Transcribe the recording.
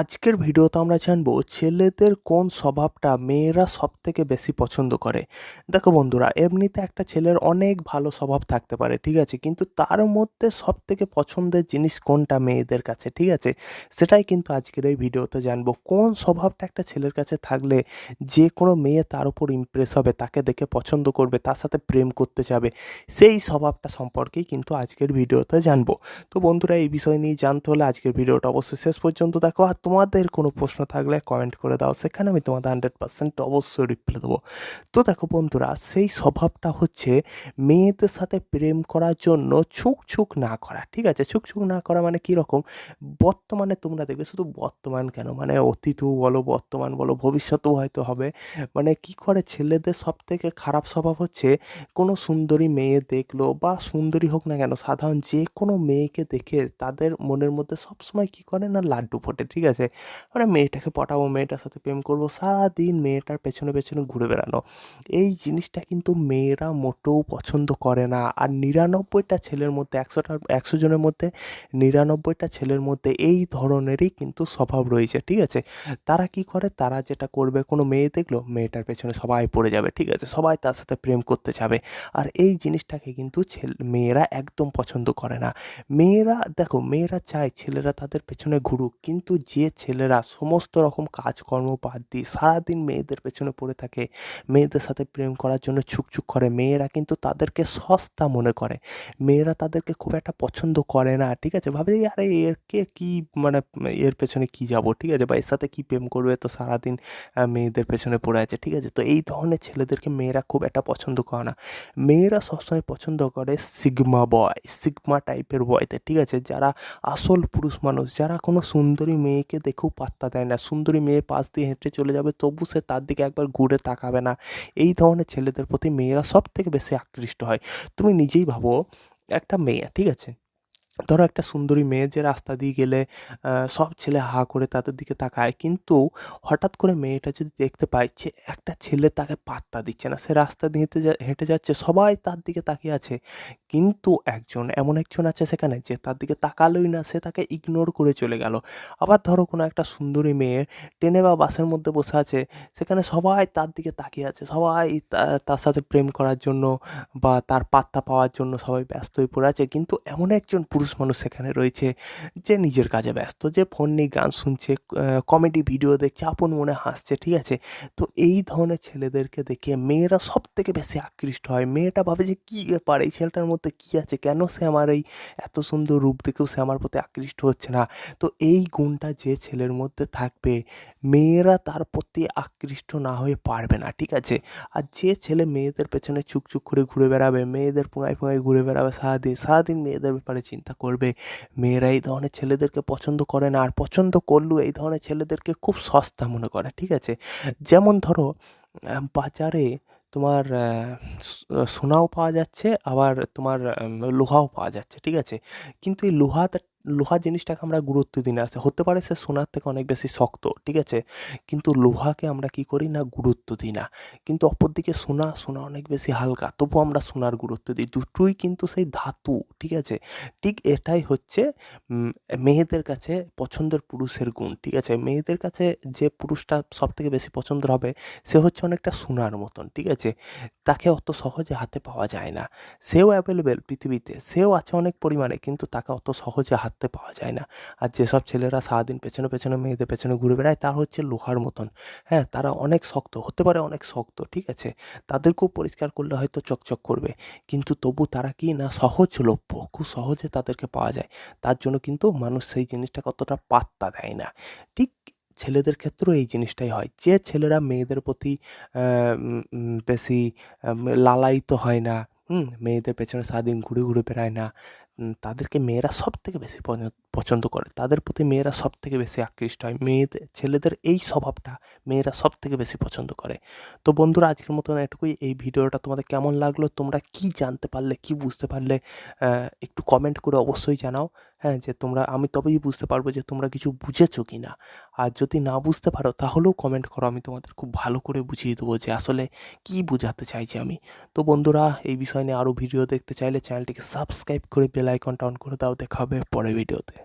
আজকের ভিডিওতে আমরা জানব ছেলেদের কোন স্বভাবটা মেয়েরা সব থেকে বেশি পছন্দ করে। দেখো বন্ধুরা, এমনিতে একটা ছেলের অনেক ভালো স্বভাব থাকতে পারে, ঠিক আছে? কিন্তু তার মধ্যে সব থেকে পছন্দের জিনিস কোনটা মেয়েদের কাছে, ঠিক আছে? সেটাই কিন্তু আজকের এই ভিডিওতে জানব। কোন স্বভাবটা একটা ছেলের কাছে থাকলে যে কোনো মেয়ে তার উপর ইমপ্রেস হবে, তাকে দেখে পছন্দ করবে, তার সাথে প্রেম করতে যাবে, সেই স্বভাবটা সম্পর্কেই কিন্তু আজকের ভিডিওতে জানব। তো বন্ধুরা, এই বিষয় নিয়ে জানতে হলে আজকের ভিডিওটা অবশ্যই শেষ পর্যন্ত দেখো। আর তোমাদের কোনো প্রশ্ন থাকলে কমেন্ট করে দাও, সেখানে আমি তোমাদের হান্ড্রেড পার্সেন্ট অবশ্যই রিপ্লাই দেবো। তো দেখো বন্ধুরা, সেই স্বভাবটা হচ্ছে মেয়েদের সাথে প্রেম করার জন্য ছুক ছুক না করা, ঠিক আছে? ছুক ছুক না করা মানে কীরকম বর্তমানে তোমরা দেখবে শুধু বর্তমান কেন? মানে অতীতও বলো, বর্তমান বলো, ভবিষ্যতেও হয়তো হবে। মানে কি করে? ছেলেদের সব থেকে খারাপ স্বভাব হচ্ছে কোনো সুন্দরী মেয়ে দেখল বা সুন্দরী হোক না কেন, সাধারণ যে কোনো মেয়েকে দেখে তাদের মনের মধ্যে সবসময় কী করে না, লাড্ডু ফোটে, ঠিক আছে? মানে মেয়েটাকে পটাবো, মেয়েটার সাথে প্রেম করব, সারাদিন মেয়েটার পেছনে পেছনে ঘুরে বেড়ানো। এই জিনিসটা কিন্তু মেয়েরা মোটেও পছন্দ করে না। আর নিরানব্বইটা ছেলের মধ্যে একশোটা একশো জনের মধ্যে, নিরানব্বইটা ছেলের মধ্যে এই ধরনেরই কিন্তু স্বভাব রয়েছে, ঠিক আছে? তারা কি করে? তারা যেটা করবে, কোনো মেয়ে দেখল, মেয়েটার পেছনে সবাই পড়ে যাবে, ঠিক আছে? সবাই তার সাথে প্রেম করতে যাবে। আর এই জিনিসটাকে কিন্তু ছেলে, মেয়েরা একদম পছন্দ করে না। মেয়েরা, দেখো, মেয়েরা চায় ছেলেরা তাদের পেছনে ঘুরুক, কিন্তু যে ছেলেরা সমস্ত রকম কাজকর্ম বাদ দিয়ে সারাদিন মেয়েদের পেছনে পড়ে থাকে, মেয়েদের সাথে প্রেম করার জন্য ছুকছুক করে, মেয়েরা কিন্তু তাদেরকে সস্তা মনে করে। মেয়েরা তাদেরকে খুব একটা পছন্দ করে না, ঠিক আছে? ভাবে আরে এরকে কি মানে এর পেছনে কি যাব? ঠিক আছে? বা এর সাথে কি প্রেম করবে? তো সারাদিন মেয়েদের পেছনে পড়ে আছে, ঠিক আছে? তো এই ধরনের ছেলেদেরকে মেয়েরা খুব একটা পছন্দ করে না। মেয়েরা সবসময় পছন্দ করে সিগমা বয়, সিগমা টাইপের বয়তে, ঠিক আছে? যারা আসল পুরুষ মানুষ, যারা কোনো সুন্দরী মেয়েকে দেখেও পাত্তা দেয় না। সুন্দরী মেয়ে পাশ দিয়ে হেঁটে চলে যাবে, তবু সে তার দিকে একবার ঘুরে তাকাবে না। এই ধরনের ছেলেদের প্রতি মেয়েরা সব থেকে বেশি আকৃষ্ট হয়। তুমি নিজেই ভাবো, একটা মেয়ে, ঠিক আছে? ধরো একটা সুন্দরী মেয়ে যে রাস্তা দিয়ে গেলে সব ছেলে হা করে তাদের দিকে তাকায়, কিন্তু হঠাৎ করে মেয়েটা যদি দেখতে পায় যে একটা ছেলে তাকে পাত্তা দিচ্ছে না, সে রাস্তা দিয়ে হেঁটে যাচ্ছে, সবাই তার দিকে তাকিয়ে আছে। কিন্তু একজন, এমন একজন আছে সেখানে যে তার দিকে তাকালোই না, সে তাকে ইগনোর করে চলে গেল। আবার ধরো কোনো একটা সুন্দরী মেয়ে ট্রেনে বা বাসের মধ্যে বসে আছে, সেখানে সবাই তার দিকে তাকিয়ে আছে, সবাই তার সাথে প্রেম করার জন্য বা তার পাত্তা পাওয়ার জন্য সবাই ব্যস্ত হয়ে পড়ে আছে, কিন্তু এমন একজন মানুষ সেখানে রয়েছে, যে নিজের কাজে ব্যস্ত, যে ফোন নিয়ে গান শুনছে কমেডি ভিডিও দেখছে, আপন মনে হাসছে, ঠিক আছে? তো এই ধরনের ছেলেদেরকে দেখে মেয়েরা সব থেকে বেশি আকৃষ্ট হয়। মেয়েটা ভাবে যে কী ব্যাপার, এই ছেলেটার মধ্যে কী আছে? কেন সে আমার এই এত সুন্দর রূপ দেখেও সে আমার প্রতি আকৃষ্ট হচ্ছে না? তো এই গুণটা যে ছেলের মধ্যে থাকবে, মেয়েরা তার প্রতি আকৃষ্ট না হয়ে পারবে না, ঠিক আছে? আর যে ছেলে মেয়েদের পেছনে চুকচুক করে ঘুরে বেড়াবে, মেয়েদের পোঙায় পোঙায় ঘুরে বেড়াবে সারাদিন সারাদিন মেয়েদের ব্যাপারে চিন্তা করবে। মেয়েরা এই ধরনের ছেলেদেরকে পছন্দ করে না, আর পছন্দ করলেও এই ধরনের ছেলেদেরকে খুব সস্তা মনে করে, ঠিক আছে? যেমন ধরো বাজারে তোমার সোনাও পাওয়া যাচ্ছে, আবার তোমার লোহাও পাওয়া যাচ্ছে, ঠিক আছে? কিন্তু এই লোহাটা লোহা জিনিসটাকে আমরা গুরুত্ব দিই না। হতে পারে সে সোনার থেকে অনেক বেশি শক্ত, ঠিক আছে? কিন্তু লোহাকে আমরা কি করি না, গুরুত্ব দিই না। কিন্তু অপরদিকে সোনা সোনা অনেক বেশি হালকা তবু আমরা সোনার গুরুত্ব দিই। দুটোই কিন্তু সেই ধাতু, ঠিক আছে? ঠিক এটাই হচ্ছে মেয়েদের কাছে পছন্দের পুরুষের গুণ, ঠিক আছে? মেয়েদের কাছে যে পুরুষটা সব থেকে বেশি পছন্দের হবে, সে হচ্ছে অনেকটা সোনার মতন, ঠিক আছে? তাকে অত সহজে হাতে পাওয়া যায় না। সেও অ্যাভেলেবেল পৃথিবীতে, সেও আছে অনেক পরিমাণে, কিন্তু তাকে অত সহজে হাতে পাওয়া যায় না। আর যেসব ছেলেরা সারাদিন পেছনে পেছনে মেয়েদের পেছনে ঘুরে বেড়ায়, তার হচ্ছে লোহার মতন। হ্যাঁ তারা অনেক শক্ত, হতে পারে অনেক শক্ত, ঠিক আছে? তাদেরকেও পরিষ্কার করলে হয়তো চকচক করবে। কিন্তু তবু তারা কি না সহজলভ্য, খুব সহজে তাদেরকে পাওয়া যায়। তার জন্য কিন্তু মানুষ সেই জিনিসটা কতটা পাত্তা দেয় না। ঠিক ছেলেদের ক্ষেত্রেও এই জিনিসটাই হয়। যে ছেলেরা মেয়েদের প্রতি বেশি লালায়িত হয় না, হুম, মেয়েদের পেছনে সারাদিন ঘুরে ঘুরে বেড়ায় না তাদেরকে মেয়েরা সব থেকে বেশি পছন্দ- করে। তাদের প্রতি মেয়েরা সব থেকে বেশি আকৃষ্ট হয়। মেয়েদের ছেলেদের এই স্বভাবটা মেয়েরা সব থেকে বেশি পছন্দ করে। তো বন্ধুরা, আজকের মতন এটুকুই। এই ভিডিওটা তোমাদের কেমন লাগল? তোমরা কি জানতে পারলে, কি বুঝতে পারলে একটু কমেন্ট করে অবশ্যই জানাও। হ্যাঁ যে তোমরা, আমি তবেই বুঝতে পারব যে তোমরা কিছু বুঝেছ কি না আর যদি না বুঝতে পারো, তাহলেও কমেন্ট করো। আমি তোমাদের খুব ভালো করে বুঝিয়ে দেবো যে আসলে কি বোঝাতে চাইছি আমি। তো বন্ধুরা, এই বিষয় নিয়ে আরও ভিডিও দেখতে চাইলে চ্যানেলটিকে সাবস্ক্রাইব করে বেল আইকনটা অন করে দাও দেখাবে পরের ভিডিওতে।